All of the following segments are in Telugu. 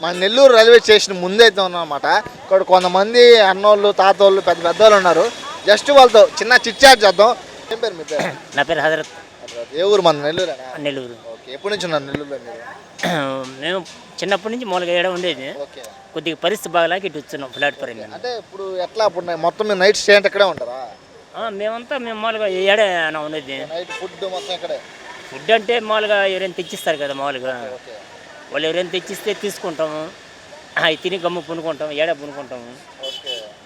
మన నెల్లూరు రైల్వే స్టేషన్ ముందైతే ఉన్నాం అనమాట ఇక్కడ కొంతమంది అన్నోళ్ళు తాతోళ్ళు పెద్ద పెద్దోళ్ళు ఉన్నారు. జస్ట్ వాళ్ళతో చిన్న చిట్ చాట్ చేద్దాం. ఏం పేరు మీ పేరు? నా పేరు హజరత్. ఏ ఊరు మన నెల్లూరేనా? నెల్లూరు. ఓకే ఎప్పటి నుంచి ఉన్నారు నెల్లూరులో మీరు? మేము చిన్నప్పటి నుంచి మూలగా ఏడ ఉండేది. కొద్దిగా పరిస్థితి బాగలేక ఇటు వచ్చున్నాం ప్లాట్ఫారం మీద అంటే ఇప్పుడు ఎట్లా ఇప్పుడు నై- మొత్తం మీరు నైట్ స్టే అంటే ఇక్కడే ఉంటారా? మేమంతా మేము మామూలుగా ఏడే ఉండేది. నైట్ ఫుడ్ మొత్తం ఇక్కడే. ఫుడ్ అంటే మామూలుగా ఎవరైనా తెచ్చిస్తారు కదా మామూలుగా. ఓకే. వాళ్ళు ఎవరైనా తెచ్చిస్తే తీసుకుంటాము. అవి తిని గమ్ము పునుకుంటాం ఏడ పునుకుంటాము.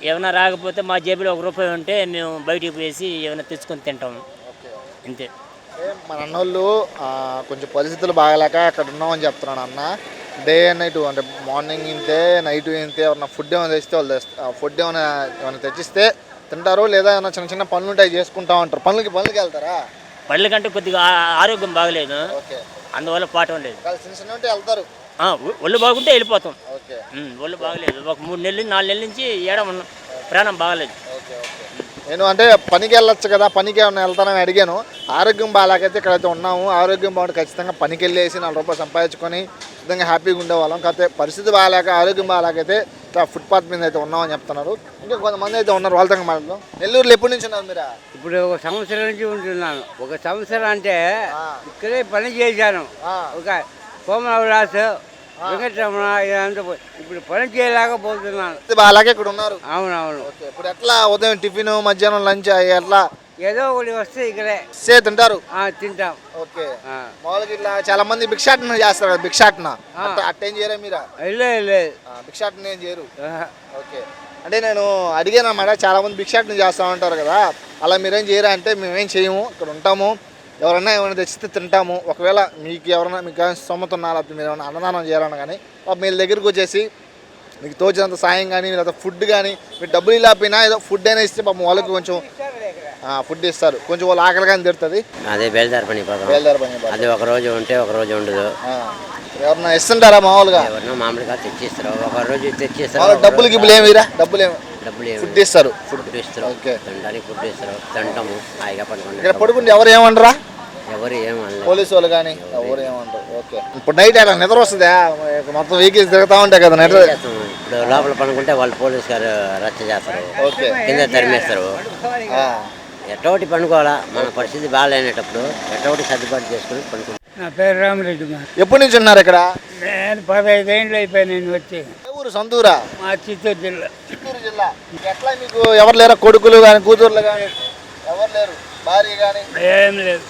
ఏమైనా రాకపోతే మా జేబులో ఒక రూపాయి ఉంటే మేము బయటికి పోయేసి ఏమైనా తెచ్చుకొని తింటాము. అంతే. మన అన్నోళ్ళు కొంచెం పరిస్థితులు బాగాలేక అక్కడ ఉన్నామని చెప్తున్నాను అన్న. డే అండ్ నైట్ అంటే మార్నింగ్ ఇంతే నైట్ ఇంతే ఏమన్నా ఫుడ్ ఏమైనా తెస్తే వాళ్ళు ఫుడ్ ఏమైనా ఏమైనా తెచ్చిస్తే తింటారు లేదా ఏమైనా చిన్న చిన్న పనులు ఉంటాయి చేసుకుంటా ఉంటారు పనులకి పనులకి వెళ్తారా? పళ్ళ కంటే కొద్దిగా ఆరోగ్యం బాగలేదు. ఓకే. అందువల్ల పాఠం లేదు వెళ్తారు. ఒళ్ళు బాగుంటే వెళ్ళిపోతాం. ఒళ్ళు బాగలేదు. ఒక మూడు నెలలు నాలుగు నెలల నుంచి ఏడ ఉన్నాం ప్రాణం బాగలేదు. నేను అంటే పనికి వెళ్ళొచ్చు కదా పనికి ఏమైనా వెళ్తానని అడిగాను. ఆరోగ్యం బాగాలేకైతే ఇక్కడైతే ఉన్నాము. ఆరోగ్యం బాగుంటే ఖచ్చితంగా పనికి వెళ్ళేసి నాలుగు రూపాయలు సంపాదించుకొని విధంగా హ్యాపీగా ఉండేవాళ్ళం. కాకపోతే పరిస్థితి బాగాలేక ఆరోగ్యం బాగాలేకైతే ఇట్లా ఫుట్పాత్ మీద అయితే ఉన్నామని చెప్తున్నారు. ఇంకా కొంతమంది అయితే ఉన్నారు వాళ్ళతో మాట్లాడదాం. నెల్లూరులో ఎప్పటి నుంచి ఉన్నారు మీరా? ఇప్పుడు ఒక సంవత్సరం నుంచి ఉంటున్నాను. ఒక సంవత్సరం అంటే. ఇక్కడే పని చేశాను. ఒక కోమలవిలాస్ వెంకటరమణ ఇదంతా ఇప్పుడు పని చేయలేకపోతున్నాను బాగాలేక ఇక్కడ ఉన్నారు. అవునవును. ఇప్పుడు ఎట్లా ఉదయం టిఫిన్ మధ్యాహ్నం లంచ్ ఎట్లా? ఏదో ఒకటి వస్తే ఇక్కడే. సే తింటారు. ఆ, తింటాం. ఓకే. మామూలుగా ఇట్లా చాలా మంది భిక్షాటన చేస్తారు. భిక్షాటన. అట్ట చేయరా మీరా? లేదు. భిక్షాటన ఏం చేయరు. ఓకే. అంటే నేను అడిగాను అన్నమాట చాలా మంది భిక్షాటన చేస్తూ ఉంటారు కదా అలా మీరేం చేయరా అంటే మేమేం చేయము ఇక్కడ ఉంటాము ఎవరన్నా ఏమైనా తెచ్చితే తింటాము ఒకవేళ మీకు ఎవరైనా మీకు స్తోమత ఉన్నా లేకపోతే మీరు ఏమైనా అన్నదానం చేయాలన్నా కానీ పాపం మీ దగ్గరికి వచ్చేసి మీకు తోచినంత సాయం కానీ లేదా ఫుడ్ కానీ మీరు డబ్బులు ఇలాపోయినా ఏదో ఫుడ్ అయినా ఇస్తే పాపం వాళ్ళకి కొంచెం ఫుడ్ ఇస్తారు. కొంచెం వాళ్ళు ఆకలి కానీ తిడుతుంది అదే బయలుదేరి పని. అది ఒక రోజు ఉంటే ఒక రోజు ఉండదు. ఆ, ఎవరన్నా ఇస్తుంటారా మామూలుగా? ఎవరినో మామూలుగా తెచ్చిస్తారు. ఒక రోజు తెచ్చిస్తారు డబ్బులకి ఇప్పుడు ఏమిరా డబ్బులు ఏమి? డబ్బులు ఏమి ఫుడ్ ఇస్తారు. ఫుడ్ ఇస్తారు. ఓకే. తినడానికి ఫుడ్ ఇస్తారు. తింటాము హాయిగా ఇక్కడ పడుకుంటాం పడుకుంటే ఎవరు ఏమంటారా ఎవరు ఏం అనలేదు పోలీసు వాళ్ళు కానీ ఎవరు ఏమంటారు? ఓకే. ఇప్పుడు నైట్ అలా నిద్ర వస్తుందా? మొత్తం వెహికల్స్ తిరుగుతూ ఉంటాయి కదా నిద్ర. ఇప్పుడు లోపల పడుకుంటే వాళ్ళు పోలీస్ గారు రచ్చ చేస్తారు. ఓకే. కింద తరిమేస్తారు. ఆ, ఎట్టోటి పండుకోవాలా మన పరిస్థితి బాగాలేనప్పుడు ఎట్టోటి సర్దుబాటు చేసుకుని పండుకుంటాం. నా పేరు రామరెడ్డి మా ఎప్పటి నుంచి ఉన్నారు ఇక్కడ? నేను పదహైదు ఏళ్ళు అయిపోయి నేను వచ్చి ఏ ఊరు? సొంతూరా? మా చిత్తూరు జిల్లా. చిత్తూరు జిల్లా. ఎట్లా మీకు ఎవరు లేరా? కొడుకులు కానీ కూతుర్లు కానీ ఎవరు లేరు? భార్య కానీ ఏం లేదు.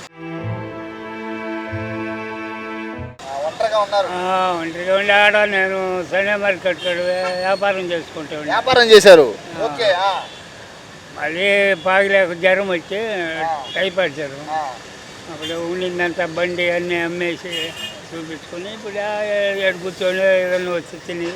ఒంటరిగా ఉన్నారు. ఆ, ఒంటరిగా ఉండి ఆడ నేను సండే మార్కెట్ కాడ వ్యాపారం చేసుకుంటా ఉండే. వ్యాపారం చేశారు. ఓకే ఆ, మళ్ళీ బాగలేక జ్వరం వచ్చి టైఫాయిడ్ జ్వరం. ఆ. అప్పుడు ఉండిందంతా బండి అన్నీ అమ్మేసి చూపించుకొని ఇప్పుడు ఏడు కూర్చొని ఏదన్నా వచ్చి తిని.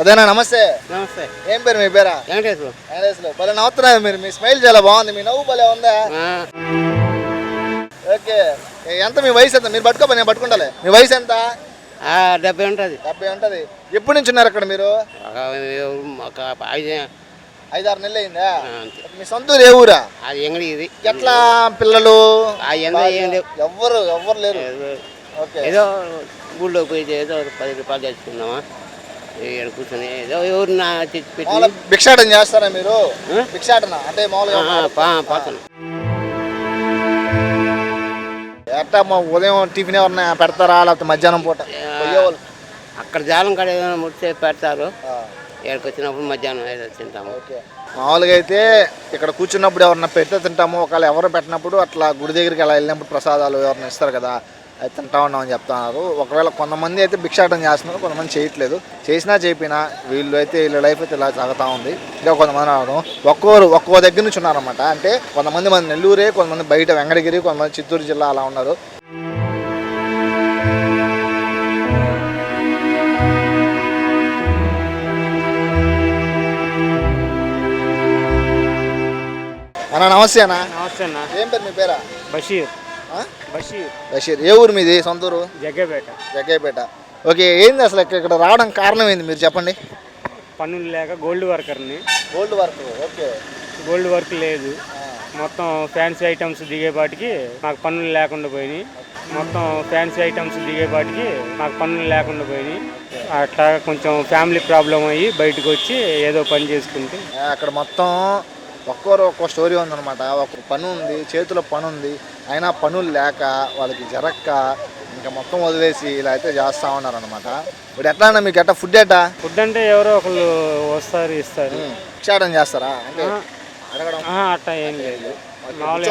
అదేనా నమస్తే. నమస్తే. ఏం పేరు మీ పేరా? వెంకటేశ్వర. వెంకటేశ్వరరావు. భలే నవ్వుతున్నారు మీరు. మీ స్మైల్ చాలా బాగుంది. మీ నవ్వు భలే ఉందా? ఓకే. ఎంత మీ వయసు ఎంత? మీరు పట్టుకో నేను పట్టుకుంటాలే. మీ వయసు ఎంత? డెబ్బై ఉంటుంది. డెబ్బై ఉంటది. ఎప్పటి నుంచి ఉన్నారు అక్కడ మీరు? ఒక ఐదు ఐదారు నెలలు అయిందా. మీ సొంత ఊరు ఏ ఊరా? అది ఎంగడి ఇది. ఎట్లా పిల్లలు. ఎవ్వరు ఎవ్వరు లేరు. ఓకే. ఏదో ఊళ్ళో పోయి ఏదో పది రూపాయలు తెచ్చుకున్నామా ఇక్కడ కూర్చొని ఏదో ఎవరు నా తెచ్చి పెట్టి. మామూలుగా భిక్షాటన చేస్తారా మీరు? భిక్షాటన? అంటే మామూలుగా ఎట్టా మా ఉదయం టిఫిన్ ఎవరన్నా పెడతారా? లేకపోతే మధ్యాహ్నం పూట? అక్కడ జాలం కాడ ఏదైనా ముడితే పెడతారు. ఇక్కడికి వచ్చినప్పుడు మధ్యాహ్నం ఏదో తింటాము. ఓకే. మామూలుగా అయితే ఇక్కడ కూర్చున్నప్పుడు ఎవరన్నా పెడితే తింటాము. ఒకవేళ ఎవరు పెట్టినప్పుడు అట్లా గుడి దగ్గరికి అలా వెళ్ళినప్పుడు ప్రసాదాలు ఎవరైనా ఇస్తారు కదా అది తింటా ఉన్నామని చెప్తున్నారు ఒకవేళ కొంతమంది అయితే భిక్షాటం చేస్తున్నారు కొంతమంది చేయట్లేదు. చేసినా చేపినా వీళ్ళు అయితే వీళ్ళ లైఫ్ అయితే ఇలా సాగుతూ ఉంది. ఇంకా కొంతమంది రావడం ఒక్కోరు ఒక్కో దగ్గర నుంచి ఉన్నారన్నమాట. అంటే కొంతమంది మన నెల్లూరే కొంతమంది బయట వెంకటగిరి కొంతమంది చిత్తూరు జిల్లా అలా ఉన్నారు. అన్న నమస్తే అన్న. నమస్తే అన్న. ఏం పేరు మీ పేరా? బషీర్? బషీర్. బషీర్. ఏ ఊరు మీది? సొంత ఊరు జగ్గపేట. జగ్గయ్యపేట ఓకే ఏంది అసలు ఇక్కడ రావడం కారణం ఏంది? మీరు చెప్పండి. పనులు లేక gold వర్కర్ని. Gold work okay. Gold work లేదు. మొత్తం ఫ్యాన్సీ ఐటమ్స్ దిగేపాటికి మాకు పనులు లేకుండా పోయినాయి. మొత్తం ఫ్యాన్సీ ఐటమ్స్ దిగేపాటికి మాకు పనులు లేకుండా పోయినాయి. అట్లా కొంచెం ఫ్యామిలీ ప్రాబ్లం అయ్యి బయటకు వచ్చి ఏదో పని చేసుకుంటే. అక్కడ మొత్తం ఒక్కొరు ఒక్కో స్టోరీ ఉందన్నమాట. ఒక పని ఉంది చేతిలో పని ఉంది. అయినా పనులు లేక వాళ్ళకి జరక్క ఇంకా మొత్తం వదిలేసి ఇలా అయితే చేస్తూ ఉన్నారనమాట ఇప్పుడు ఎట్లా అన్న మీకు ఎట్లా ఫుడ్ ఎట్టా? ఫుడ్ అంటే ఎవరో ఒకళ్ళు వస్తారు ఇస్తారు. భిక్షాటం చేస్తారా? అంటే. అడగడం? అట్లా ఏం లేదు.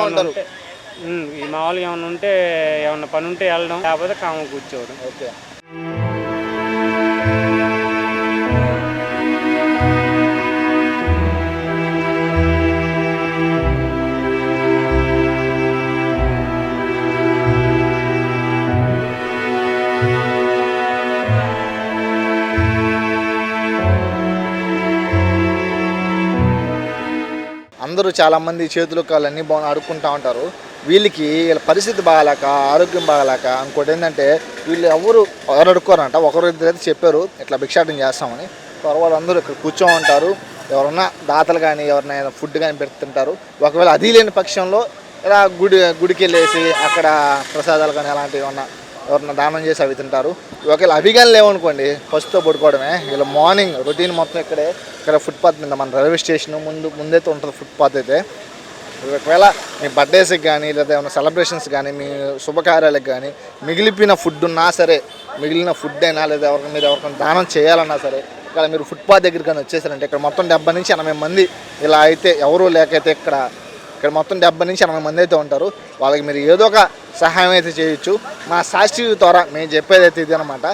ఉంటారు. మామూలుగా ఏమన్నా ఉంటే ఏమన్నా పని ఉంటే వెళ్ళడం లేకపోతే కామ కూర్చోవడం. ఓకే. అందరూ చాలామంది చేతులు కాళ్ళు అన్నీ బాగా అడుక్కుంటా ఉంటారు. వీళ్ళకి వీళ్ళ పరిస్థితి బాగాలేక ఆరోగ్యం బాగాలేక ఇంకోటి ఏంటంటే వీళ్ళు ఎవరు ఎవరు అడుక్కోరంట ఒకరు ఇద్దరు అయితే చెప్పారు ఇట్లా భిక్షాటం చేస్తామని. తర్వాత వాళ్ళందరూ ఇక్కడ కూర్చో ఉంటారు ఎవరన్నా దాతలు కానీ ఎవరినైనా ఫుడ్ కానీ పెడుతుంటారు ఒకవేళ అది లేని పక్షంలో ఇలా గుడి గుడికి వెళ్ళేసి అక్కడ ప్రసాదాలు కానీ అలాంటివి ఏమన్నా ఎవరన్నా దానం చేసి అవి తింటారు. ఒకవేళ అవి కానీ లేవనుకోండి ఫస్ట్తో పడుకోవడమే. ఇలా మార్నింగ్ రొటీన్ మొత్తం ఇక్కడే ఇక్కడ ఫుట్పాత్ మీద మన రైల్వే స్టేషన్ ముందు ముందైతే ఉంటుంది ఫుట్పాత్ అయితే. ఒకవేళ మీ బర్త్డేస్కి కానీ లేదా ఏమైనా సెలబ్రేషన్స్ కానీ మీ శుభకార్యాలకు కానీ మిగిలిపోయిన ఫుడ్ ఉన్నా సరే మిగిలిన ఫుడ్ అయినా లేదా ఎవరికి మీరు ఎవరికైనా దానం చేయాలన్నా సరే ఇక్కడ మీరు ఫుట్పాత్ దగ్గరికి కానీ వచ్చేసారంటే ఇక్కడ మొత్తం డెబ్బై నుంచి ఎనభై మంది ఇలా అయితే ఎవరూ లేకైతే ఇక్కడ ఇక్కడ మొత్తం డెబ్బై నుంచి ఎనభై మంది అయితే ఉంటారు. వాళ్ళకి మీరు ఏదో ఒక సహాయం అయితే చేయొచ్చు. మా సాక్షి ద్వారా మేము చెప్పేది అయితే ఇది అనమాట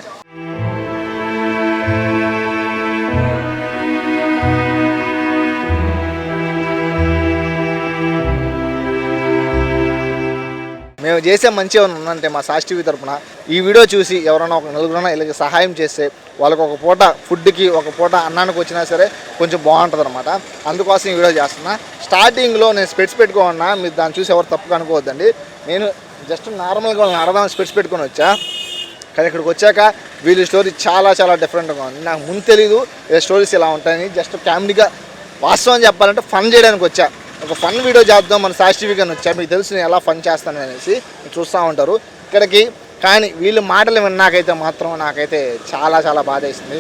మేము చేసే మంచి ఏమైనా ఉందంటే మా సాక్షి టీవీ తరఫున ఈ వీడియో చూసి ఎవరైనా ఒక నలుగురైనా వీళ్ళకి సహాయం చేస్తే వాళ్ళకి ఒక పూట ఫుడ్కి ఒక పూట అన్నానికి వచ్చినా సరే కొంచెం బాగుంటుంది అనమాట అందుకోసం ఈ వీడియో చేస్తున్నా. స్టార్టింగ్లో నేను స్పెట్స్ పెట్టుకోన్నా మీరు దాన్ని చూసి ఎవరు తప్పుగా అనుకోవద్దండి. నేను జస్ట్ నార్మల్గా వాళ్ళని అడదాం స్పెట్స్ పెట్టుకొని వచ్చా. కానీ ఇక్కడికి వచ్చాక వీళ్ళ స్టోరీ చాలా చాలా డిఫరెంట్గా ఉంది. నాకు ముందు తెలీదు స్టోరీస్ ఇలా ఉంటాయని. జస్ట్ ఫ్యామిలీగా వాస్తవం చెప్పాలంటే ఫన్ చేయడానికి వచ్చా. ఒక ఫన్ వీడియో చేద్దాం మన సాక్షి కానీ వచ్చా మీకు తెలుసు నేను ఎలా ఫన్ చేస్తాను అనేసి చూస్తూ ఉంటారు. ఇక్కడికి కానీ వీళ్ళు మాటలు విన్నాకైతే మాత్రం నాకైతే చాలా చాలా బాధ వేసింది.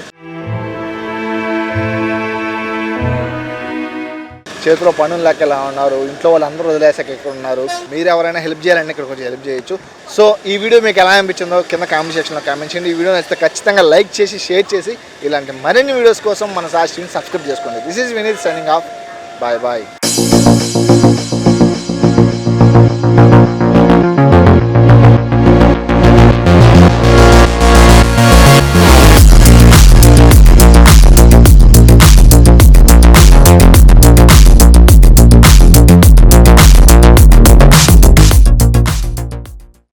చేతిలో పనులు లెక్క ఎలా ఉన్నారు ఇంట్లో వాళ్ళందరూ వదిలేసాక ఇక్కడ ఉన్నారు. మీరు ఎవరైనా హెల్ప్ చేయాలంటే ఇక్కడ కొంచెం హెల్ప్ చేయొచ్చు. సో ఈ వీడియో మీకు ఎలా అనిపించిందో కింద కామెంట్ సెక్షన్లో కామెంట్ చేయండి. ఈ వీడియో నచ్చితే ఖచ్చితంగా లైక్ చేసి షేర్ చేసి ఇలాంటి మరిన్ని వీడియోస్ కోసం మన సాక్షిని సబ్స్క్రైబ్ చేసుకోండి. This is Vineeth signing off bye bye